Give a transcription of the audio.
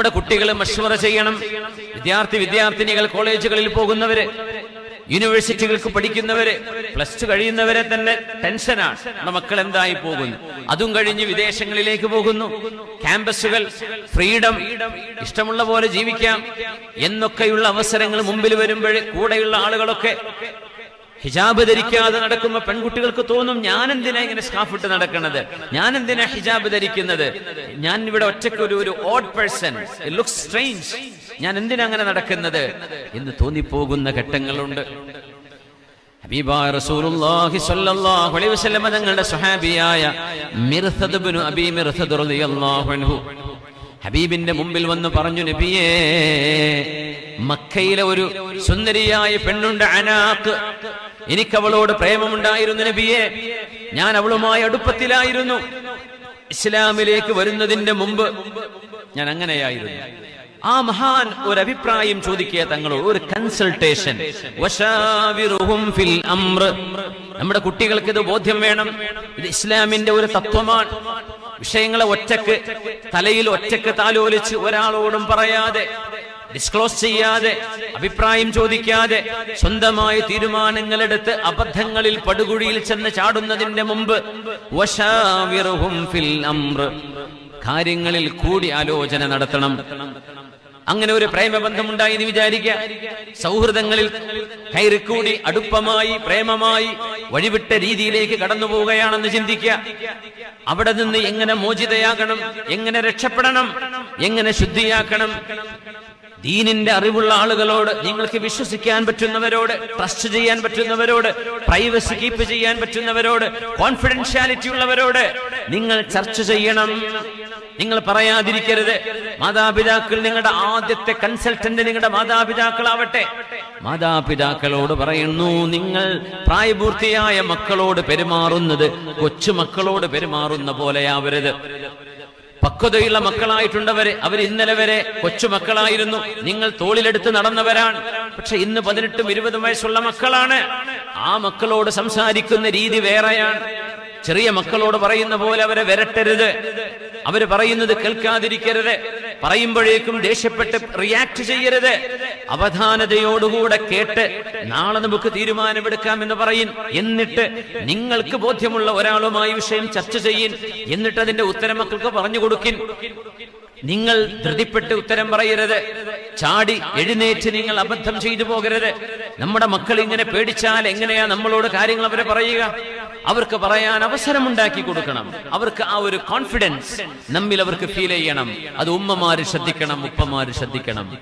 നമ്മുടെ കുട്ടികൾ മഷ്വറ ചെയ്യണം. വിദ്യാർത്ഥി വിദ്യാർത്ഥിനികൾ കോളേജുകളിൽ പോകുന്നവര് യൂണിവേഴ്സിറ്റികൾക്ക് പഠിക്കുന്നവര് പ്ലസ് ടു കഴിയുന്നവരെ തന്നെ ടെൻഷനാണ്. നമ്മുടെ മക്കൾ എന്തായി പോകുന്നു? അതും കഴിഞ്ഞ് വിദേശങ്ങളിലേക്ക് പോകുന്നു. ക്യാമ്പസുകൾ ഫ്രീഡം ഇഷ്ടമുള്ള പോലെ ജീവിക്കാം എന്നൊക്കെയുള്ള അവസരങ്ങൾ മുമ്പിൽ വരുമ്പോൾ കൂടെയുള്ള ആളുകളൊക്കെ ഹിജാബ് ധരിക്കാതെ നടക്കുന്ന പെൺകുട്ടികൾക്ക് തോന്നും ഞാൻ എന്തിനാ ഇങ്ങനെ സ്കാഫ് ഇട്ട് നടക്കുന്നത്? ഞാൻ എന്തിനാ ഹിജാബ് ധരിക്കുന്നത്? ഞാൻ ഇവിടെ ഒറ്റയ്ക്ക് ഒരു ഒരു ഓഡ് പേഴ്സൺ ലുക്സ് സ്ട്രെയിൻസ് ഞാൻ എന്തിനാ അങ്ങനെ നടക്കുന്നത്? എന്ന് തോന്നിപ്പോകുന്ന ഘട്ടങ്ങളുണ്ട്. തങ്ങളുടെ സുഹാബിയായ ഹബീബിന്റെ മുമ്പിൽ വന്ന് പറഞ്ഞു നബിയേ മക്കയിലെ ഒരു സുന്ദരിയായ പെണ്ണുണ്ട് അനാക്ക് എനിക്ക് അവളോട് പ്രേമമുണ്ടായിരുന്നു നബിയെ. ഞാൻ അവളുമായി അടുപ്പത്തിലായിരുന്നു. ഇസ്ലാമിലേക്ക് വരുന്നതിന്റെ മുമ്പ് ഞാൻ അങ്ങനെയായിരുന്നു. ആ മഹാൻ ഒരു അഭിപ്രായം ചോദിക്കുക തങ്ങളോട് ഒരു കൺസൾട്ടേഷൻ ഫിൽ അംർ നമ്മുടെ കുട്ടികൾക്ക് ഇത് ബോധ്യം വേണം. ഇത് ഇസ്ലാമിന്റെ ഒരു തത്വമാണ്. വിഷയങ്ങളെ ഒറ്റയ്ക്ക് തലയിൽ ഒറ്റയ്ക്ക് താലോലിച്ച് ഒരാളോടും പറയാതെ ഡിസ്ക്ലോസ് ചെയ്യാതെ അഭിപ്രായം ചോദിക്കാതെ സ്വന്തമായ തീരുമാനങ്ങളെടുത്ത് അബദ്ധങ്ങളിൽ പടുകുഴിയിൽ ചെന്ന് ചാടുന്നതിന്റെ മുമ്പ് ഫിൽ അംർ കാര്യങ്ങളിൽ കൂടി ആലോചന നടത്തണം. അങ്ങനെ ഒരു പ്രേമബന്ധമുണ്ടായി എന്ന് വിചാരിക്കുക. സൗഹൃദങ്ങളിൽ കയറിക്കൂടി അടുപ്പമായി പ്രേമമായി വഴിവിട്ട രീതിയിലേക്ക് കടന്നു പോവുകയാണെന്ന് ചിന്തിക്കുക. അവിടെ നിന്ന് എങ്ങനെ മോചിതയാകണം എങ്ങനെ രക്ഷപ്പെടണം എങ്ങനെ ശുദ്ധിയാക്കണം ദീനിന്റെ അറിവുള്ള ആളുകളോട് നിങ്ങൾക്ക് വിശ്വസിക്കാൻ പറ്റുന്നവരോട് ട്രസ്റ്റ് ചെയ്യാൻ പറ്റുന്നവരോട് പ്രൈവസി കീപ്പ് ചെയ്യാൻ പറ്റുന്നവരോട് കോൺഫിഡൻഷ്യാലിറ്റി ഉള്ളവരോട് നിങ്ങൾ ചർച്ച ചെയ്യണം. നിങ്ങൾ പറയാതിരിക്കരുത്. മാതാപിതാക്കൾ നിങ്ങളുടെ ആദ്യത്തെ കൺസൾട്ടന്റ് നിങ്ങളുടെ മാതാപിതാക്കളാവട്ടെ. മാതാപിതാക്കളോട് പറയുന്നു നിങ്ങൾ പ്രായപൂർത്തിയായ മക്കളോട് പെരുമാറുന്നത് കൊച്ചു മക്കളോട് പെരുമാറുന്ന പോലെയാവരുത്. പക്വതയുള്ള മക്കളായിട്ടുണ്ടവര് അവർ ഇന്നലെ വരെ കൊച്ചുമക്കളായിരുന്നു നിങ്ങൾ തോളിലെടുത്ത് നടന്നവരാണ്. പക്ഷെ ഇന്ന് പതിനെട്ടും ഇരുപതും വയസ്സുള്ള മക്കളാണ്. ആ മക്കളോട് സംസാരിക്കുന്ന രീതി വേറെയാണ്. ചെറിയ മക്കളോട് പറയുന്ന പോലെ അവരെ വരട്ടരുത്. അവർ പറയുന്നത് കേൾക്കാതിരിക്കരുത്. പറയുമ്പോഴേക്കും ദേഷ്യപ്പെട്ട് റിയാക്ട് ചെയ്യരുത്. അവധാനതയോടുകൂടെ കേട്ട് നാളെ നമുക്ക് തീരുമാനമെടുക്കാം എന്ന് പറയും. എന്നിട്ട് നിങ്ങൾക്ക് ബോധ്യമുള്ള ഒരാളുമായി വിഷയം ചർച്ച ചെയ്യൻ എന്നിട്ട് അതിന്റെ ഉത്തരം മക്കൾക്ക് പറഞ്ഞു കൊടുക്കിൻ. നിങ്ങൾ ധൃതിപ്പെട്ട് ഉത്തരം പറയരുത്. ചാടി എഴുന്നേറ്റ് നിങ്ങൾ അബദ്ധം ചെയ്തു പോകരുത്. നമ്മുടെ മക്കൾ ഇങ്ങനെ പേടിച്ചാൽ എങ്ങനെയാ നമ്മളോട് കാര്യങ്ങൾ അവരെ പറയുക? അവർക്ക് പറയാൻ അവസരം ഉണ്ടാക്കി കൊടുക്കണം. അവർക്ക് ആ ഒരു കോൺഫിഡൻസ് നമ്മിൽ അവർക്ക് ഫീൽ ചെയ്യണം. അത് ഉമ്മമാര് ശ്രദ്ധിക്കണം ഉപ്പമാര് ശ്രദ്ധിക്കണം.